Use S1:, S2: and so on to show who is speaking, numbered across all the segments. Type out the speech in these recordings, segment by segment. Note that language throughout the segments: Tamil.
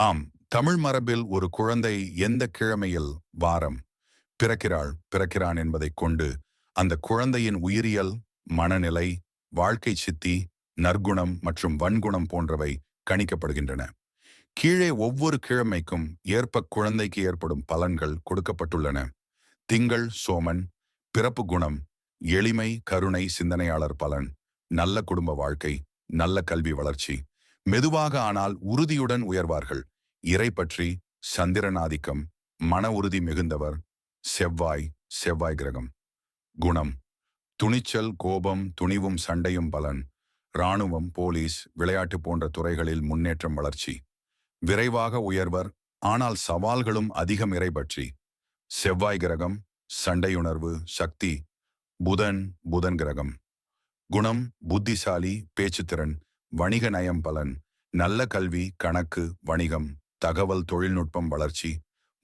S1: ஆம் தமிழ் மரபில் ஒரு குழந்தை எந்த கிழமையில் வாரம்? பிறக்கிறாள் பிறக்கிறான் என்பதைக் கொண்டு அந்த குழந்தையின் உயிரியல் மனநிலை வாழ்க்கை சித்தி நற்குணம் மற்றும் வன்குணம் போன்றவை கணிக்கப்படுகின்றன. கீழே ஒவ்வொரு கிழமைக்கும் ஏற்ப குழந்தைக்கு ஏற்படும் பலன்கள் கொடுக்கப்பட்டுள்ளன. திங்கள் சோமன் பிறப்பு குணம் எளிமை கருணை சிந்தனையாளர் பலன் நல்ல குடும்ப வாழ்க்கை நல்ல கல்வி வளர்ச்சி மெதுவாக ஆனால் உறுதியுடன் உயர்வார்கள். இறை பற்றி சந்திரனாதிக்கம் மன உறுதி மிகுந்தவர் செவ்வாய் செவ்வாய் கிரகம். குணம் துணிச்சல் கோபம் துணிவும் சண்டையும் பலன். இராணுவம் போலீஸ் விளையாட்டு போன்ற துறைகளில் முன்னேற்றம் வளர்ச்சி. விரைவாக உயர்வர் ஆனால் சவால்களும் அதிகம் இறை பற்றி. செவ்வாய் கிரகம் சண்டையுணர்வு சக்தி. புதன் புதன் கிரகம். குணம் புத்திசாலி பேச்சுத்திறன் வணிக நயம் பலன். நல்ல கல்வி கணக்கு வணிகம். தகவல் தொழில்நுட்பம் வளர்ச்சி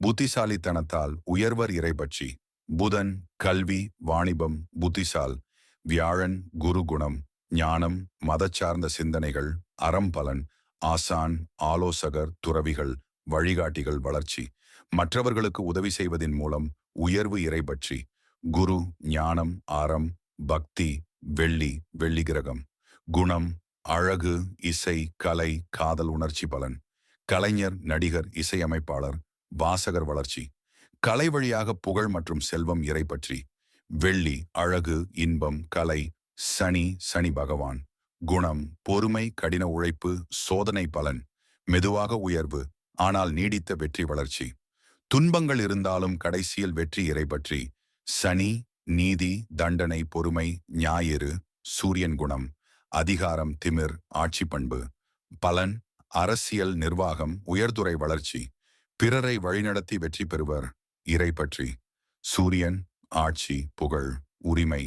S1: புத்திசாலித்தனத்தால் உயர்வர் இறைபட்சி புதன் கல்வி வாணிபம் புத்திசால் வியாழன் குரு குணம் ஞானம் மதச்சார்ந்த சிந்தனைகள் அறம் பலன் ஆசான் ஆலோசகர் துறவிகள் வழிகாட்டிகள் வளர்ச்சி. மற்றவர்களுக்கு உதவி செய்வதின் மூலம் உயர்வு இறைபற்றி குரு ஞானம் ஆரம் பக்தி வெள்ளி வெள்ளி கிரகம் குணம் அழகு இசை கலை காதல் உணர்ச்சி பலன். கலைஞர் நடிகர் இசையமைப்பாளர் வாசகர் வளர்ச்சி கலை வழியாக புகழ் மற்றும் செல்வம் இறை பற்றி வெள்ளி அழகு இன்பம் கலை சனி சனி பகவான் குணம் பொறுமை கடின உழைப்பு சோதனை பலன் மெதுவாக உயர்வு ஆனால் நீடித்த வெற்றி வளர்ச்சி துன்பங்கள் இருந்தாலும் கடைசியில் வெற்றி இறை பற்றி சனி நீதி தண்டனை பொறுமை ஞாயிறு சூரியன் குணம் அதிகாரம் திமிர் ஆட்சி பண்பு பலன் அரசியல் நிர்வாகம் உயர்துறை வளர்ச்சி பிறரை வழிநடத்தி வெற்றி பெறுவர் இறை பற்றி. சூரியன் ஆட்சி புகழ் உரிமை.